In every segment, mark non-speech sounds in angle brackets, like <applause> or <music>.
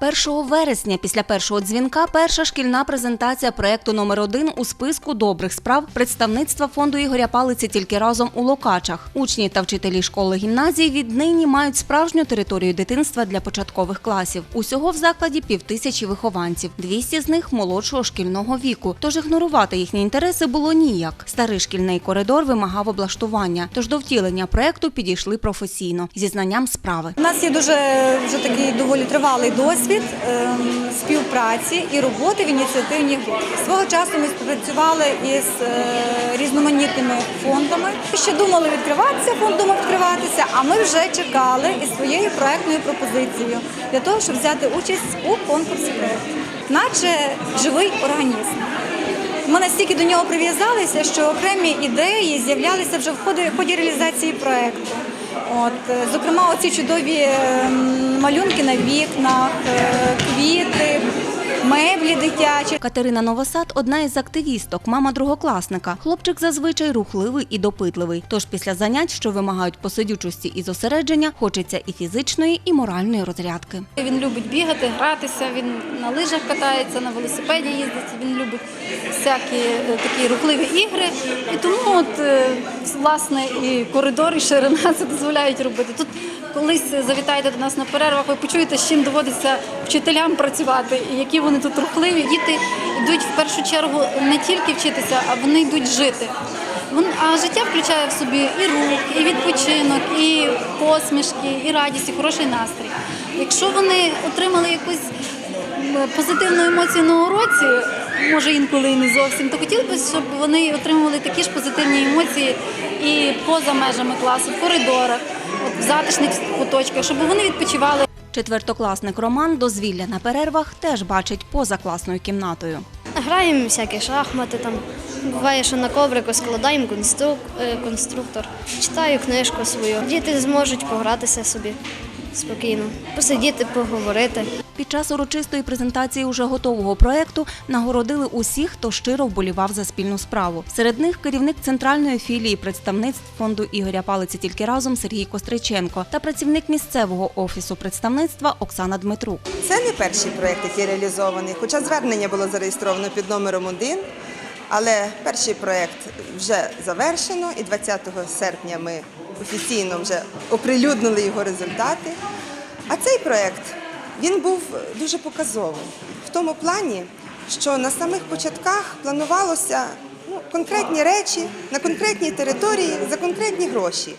1 вересня після першого дзвінка перша шкільна презентація проекту номер один у списку добрих справ представництва фонду Ігоря Палиці тільки разом у Локачах. Учні та вчителі школи гімназії віднині мають справжню територію дитинства для початкових класів. Усього в закладі півтисячі вихованців, 200 з них молодшого шкільного віку. Тож ігнорувати їхні інтереси було ніяк. Старий шкільний коридор вимагав облаштування. Тож до втілення проекту підійшли професійно зі знанням справи. У нас є дуже вже такий доволі тривалий досвід ем, співпраці і роботи в ініціативній групі. Свого часу ми співпрацювали із е, різноманітними фондами. Ще думали відкриватися, фонд думав відкриватися, а ми вже чекали із своєю проектною пропозицією для того, щоб взяти участь у конкурсі проекту. Наче живий організм. Ми настільки до нього прив'язалися, що окремі ідеї з'являлися вже в ході, реалізації проекту. От, е, зокрема, оці чудові ем, малюнки на вікнах, е, квіти, меблі дитячі. Катерина Новосад одна із активісток, мама другокласника. Хлопчик зазвичай рухливий і допитливий. Тож після занять, що вимагають посидючості і зосередження, хочеться і фізичної, і моральної розрядки. Він любить бігати, гратися, він на лижах катається, на велосипеді їздить, він любить всякі е, такі рухливі ігри. І тому от, е, власне і коридор, і ширина <laughs> це дозволяють робити. Тут колись завітаєте до нас на перервах, ви почуєте, з чим доводиться вчителям працювати, і які вони тут рухливі. Діти йдуть в першу чергу не тільки вчитися, а вони йдуть жити. А життя включає в собі і рух, і відпочинок, і посмішки, і радість, і хороший настрій. Якщо вони отримали якусь позитивну емоцію на уроці, може інколи і не зовсім, то хотілося б, щоб вони отримували такі ж позитивні емоції і поза межами класу, в коридорах, в затишних куточках, щоб вони відпочивали. Четвертокласник Роман дозвілля на перервах теж бачить поза класною кімнатою. Граємо всякі шахмати, там буває, що на коврику складаємо е, конструктор, читаю книжку свою. Діти зможуть погратися собі спокійно, посидіти, поговорити. Під час урочистої презентації уже готового проекту нагородили усіх, хто щиро вболівав за спільну справу. Серед них керівник центральної філії представництв фонду Ігоря Палиці тільки разом Сергій Костриченко та працівник місцевого офісу представництва Оксана Дмитрук. Це не перший проєкт, який реалізований, хоча звернення було зареєстровано під номером 1, але перший проєкт вже завершено, і 20 серпня ми офіційно вже оприлюднили його результати. А цей проєкт він був дуже показовим в тому плані, що на самих початках планувалося ну, конкретні речі на конкретній території за конкретні гроші.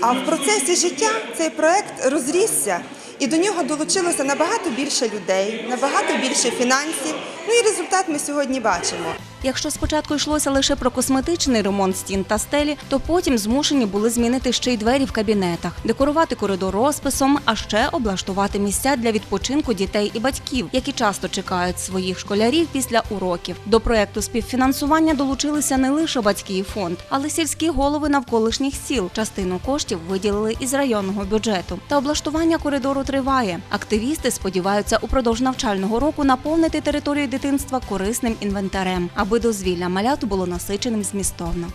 А в процесі життя цей проект розрісся, і до нього долучилося набагато більше людей, набагато більше фінансів. Ну і результат ми сьогодні бачимо. Якщо спочатку йшлося лише про косметичний ремонт стін та стелі, то потім змушені були змінити ще й двері в кабінетах, декорувати коридор розписом, а ще облаштувати місця для відпочинку дітей і батьків, які часто чекають своїх школярів після уроків. До проекту співфінансування долучилися не лише батьки і фонд, але сільські голови навколишніх сіл. Частину коштів виділили із районного бюджету. Та облаштування коридору триває. Активісти сподіваються упродовж навчального року наповнити територію дитинства корисним інвентарем, аби дозвілля малят було насиченим змістовно.